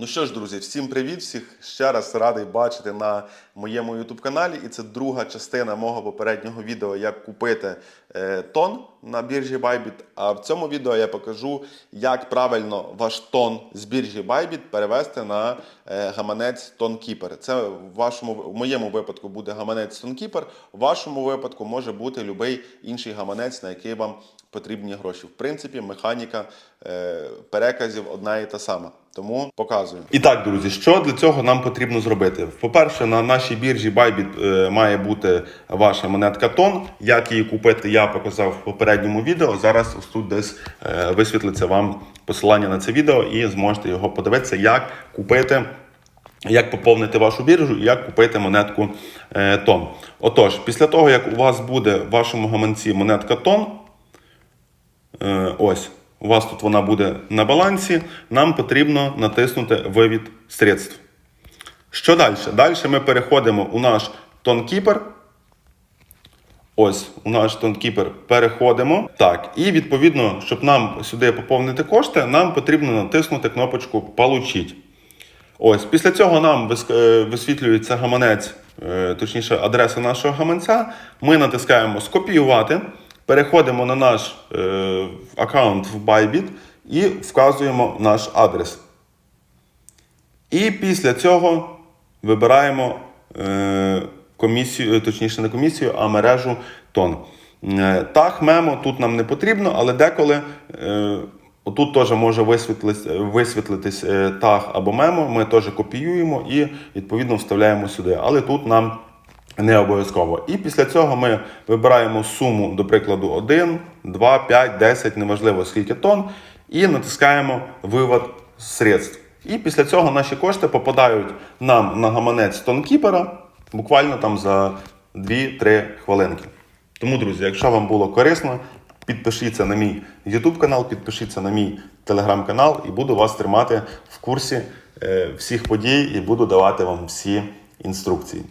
Ну що ж, друзі, всім привіт! Всіх ще раз радий бачити на моєму YouTube каналі. І це друга частина мого попереднього відео, як купити е, тон на біржі Bybit. А в цьому відео я покажу, як правильно ваш тон з біржі Bybit перевести на е, гаманець TonKeeper. Це в вашому в моєму випадку буде гаманець TonKeeper, в вашому випадку може бути будь-який інший гаманець, на який вам потрібні гроші. В принципі, механіка е, переказів одна і та сама. Тому показую. І так, друзі, що для цього нам потрібно зробити? По-перше, на нашій біржі Bybit е, має бути ваша монетка тон. Як її купити, я показав в попередньому відео. Зараз ось тут десь е, висвітлиться вам посилання на це відео і зможете його подивитися, як купити. Як поповнити вашу біржу і як купити монетку тон. Отож, після того, як у вас буде в вашому гаманці монетка тон, ось, у вас тут вона буде на балансі. Нам потрібно натиснути вивід средств. Що далі? Далі ми переходимо у наш тонкіпер. Ось, у наш тонкіпер переходимо. Так, і відповідно, щоб нам сюди поповнити кошти, нам потрібно натиснути кнопочку Получить. Ось, після цього нам е, висвітлюється гаманець, е, точніше, адреса нашого гаманця. Ми натискаємо Скопіювати, переходимо на наш е, аккаунт в Bybit і вказуємо наш адрес. І після цього вибираємо е, комісію, е, точніше, не комісію, а мережу тон. Е, Таг мемо тут нам не потрібно, але деколи е, тут теж може висвітлитись, висвітлитись е, таг або мемо. Ми теж копіюємо і відповідно вставляємо сюди. Але тут нам не обов'язково. І після цього ми вибираємо суму, до прикладу, 1, 2, 5, 10, неважливо скільки тонн, і натискаємо вивод средств. І після цього наші кошти попадають нам на гаманець тонкіпера буквально там за 2-3 хвилинки. Тому, друзі, якщо вам було корисно, підпишіться на мій YouTube канал, підпишіться на мій телеграм канал і буду вас тримати в курсі е, всіх подій і буду давати вам всі інструкції.